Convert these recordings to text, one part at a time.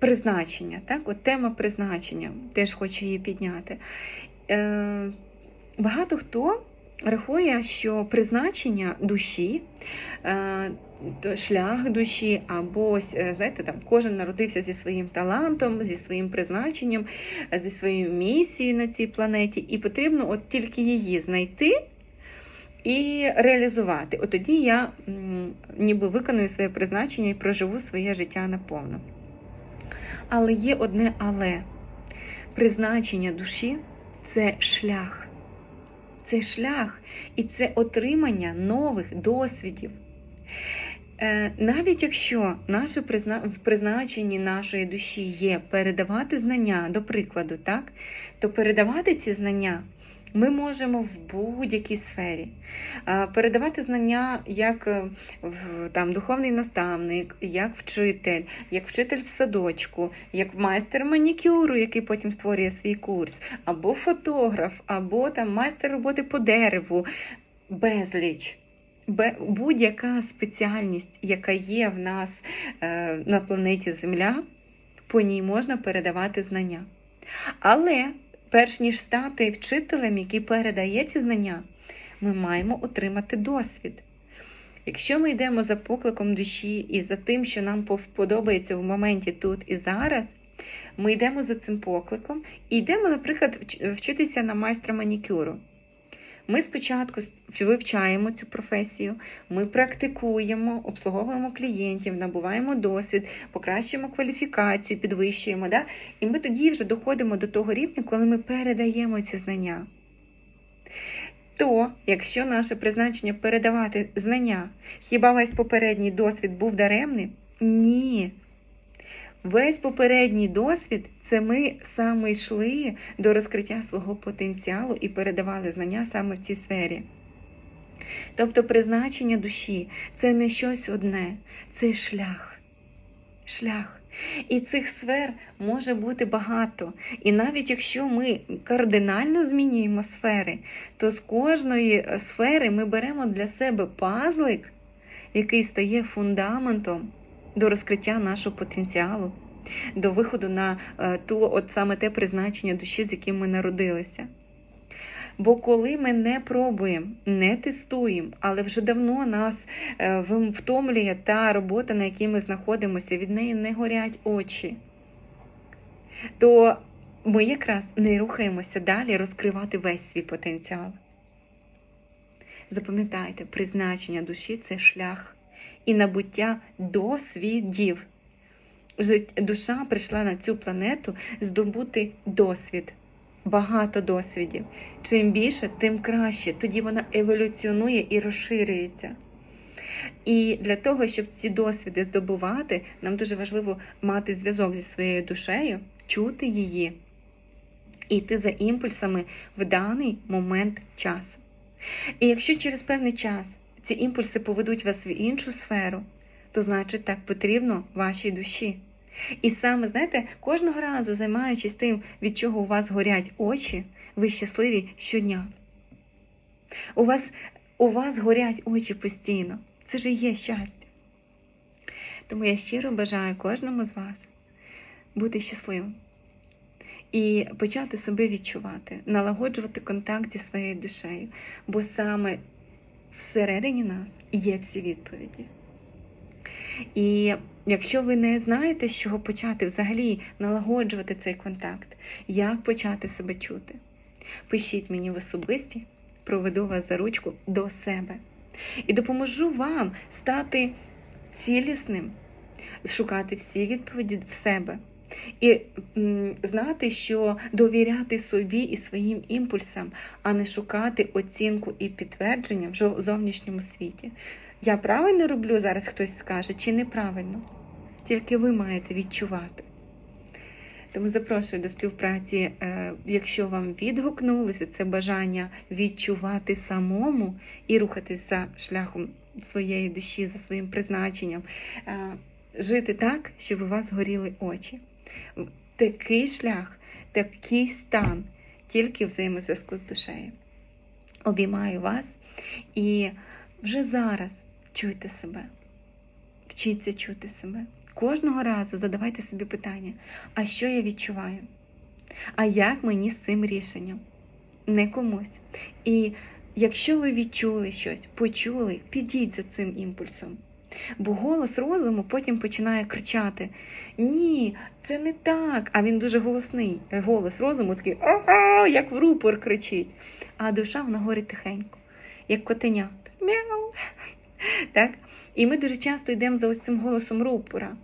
призначення. Так? От тема призначення, теж хочу її підняти. Е, Багато хто рахує, що призначення душі, е, шлях душі, або е, знаєте, там кожен народився зі своїм талантом, зі своїм призначенням, зі своєю місією на цій планеті, і потрібно от тільки її знайти. І реалізувати. От тоді я ніби виконую своє призначення і проживу своє життя наповно. Але є одне але. Призначення душі це шлях. Це шлях і це отримання нових досвідів. Е, Навіть якщо наше призна... в призначенні нашої душі є передавати знання, до прикладу, так, то передавати ці знання ми можемо в будь-якій сфері. Передавати знання як е, там, духовний наставник, як вчитель, як вчитель в садочку, як майстер манікюру, який потім створює свій курс, або фотограф, або там майстер роботи по дереву, безліч. Будь-яка спеціальність, яка є в нас е, на планеті Земля, по ній можна передавати знання. Але перш ніж стати вчителем, який передає ці знання, ми маємо отримати досвід. Якщо ми йдемо за покликом душі і за тим, що нам подобається в моменті тут і зараз, ми йдемо за цим покликом і йдемо, наприклад, вчитися на майстра манікюру. Ми спочатку вивчаємо цю професію, ми практикуємо, обслуговуємо клієнтів, набуваємо досвід, покращуємо кваліфікацію, підвищуємо. Да? І ми тоді вже доходимо до того рівня, коли ми передаємо ці знання. То, якщо наше призначення передавати знання, хіба весь попередній досвід був даремним? Ні. Весь попередній досвід це ми саме йшли до розкриття свого потенціалу і передавали знання саме в цій сфері. Тобто призначення душі це не щось одне, це шлях. Шлях. І цих сфер може бути багато. І навіть якщо ми кардинально змінюємо сфери, то з кожної сфери ми беремо для себе пазлик, який стає фундаментом до розкриття нашого потенціалу, до виходу на е, ту, от саме те призначення душі, з яким ми народилися. Бо коли ми не пробуємо, не тестуємо, але вже давно нас е, втомлює та робота, на якій ми знаходимося, від неї не горять очі, то ми якраз не рухаємося далі розкривати весь свій потенціал. Запам'ятайте, призначення душі це шлях і набуття досвідів. Душа прийшла на цю планету здобути досвід, багато досвідів. Чим більше, тим краще. Тоді вона еволюціонує і розширюється. І для того, щоб ці досвіди здобувати, нам дуже важливо мати зв'язок зі своєю душею, чути її і йти за імпульсами в даний момент часу. І якщо через певний час ці імпульси поведуть вас в іншу сферу, то значить так потрібно вашій душі. І саме, знаєте, кожного разу займаючись тим, від чого у вас горять очі, ви щасливі щодня. У вас, у вас горять очі постійно. Це ж і є щастя. Тому я щиро бажаю кожному з вас бути щасливим і почати себе відчувати, налагоджувати контакт зі своєю душею, бо саме всередині нас є всі відповіді. І якщо ви не знаєте, з чого почати взагалі налагоджувати цей контакт, як почати себе чути, пишіть мені в особисті, проведу вас за ручку до себе і допоможу вам стати цілісним, шукати всі відповіді в себе. І знати, що довіряти собі і своїм імпульсам, а не шукати оцінку і підтвердження в зовнішньому світі. Я правильно роблю, зараз хтось скаже, чи неправильно? Тільки ви маєте відчувати. Тому запрошую до співпраці, е, якщо вам відгукнулося це бажання відчувати самому і рухатись за шляхом своєї душі, за своїм призначенням, е, жити так, щоб у вас горіли очі. Такий шлях, такий стан, тільки взаємозв'язку з душею. Обіймаю вас і вже зараз чуйте себе. Вчіться чути себе. кожного разу задавайте собі питання: а що я відчуваю? А як мені з цим рішенням? Не комусь. І якщо ви відчули щось, почули, підіть за цим імпульсом. Бо голос розуму потім починає кричати: Ні, це не так. А він дуже голосний. Голос розуму такий, «А-а», як в рупор кричить. А душа вона говорить тихенько, як котеня. Мяу. Так? І ми дуже часто йдемо за ось цим голосом рупора.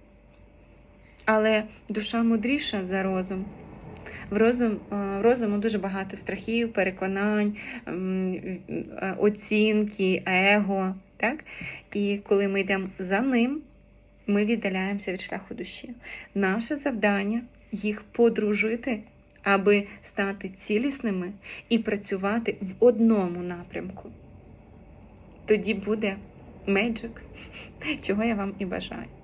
Але душа мудріша за розум. В розум, е, розуму дуже багато страхів, переконань, е, оцінки, его. Так? І коли ми йдемо за ним, ми віддаляємося від шляху душі. Наше завдання їх подружити, аби стати цілісними і працювати в одному напрямку. Тоді буде меджик, чого я вам і бажаю.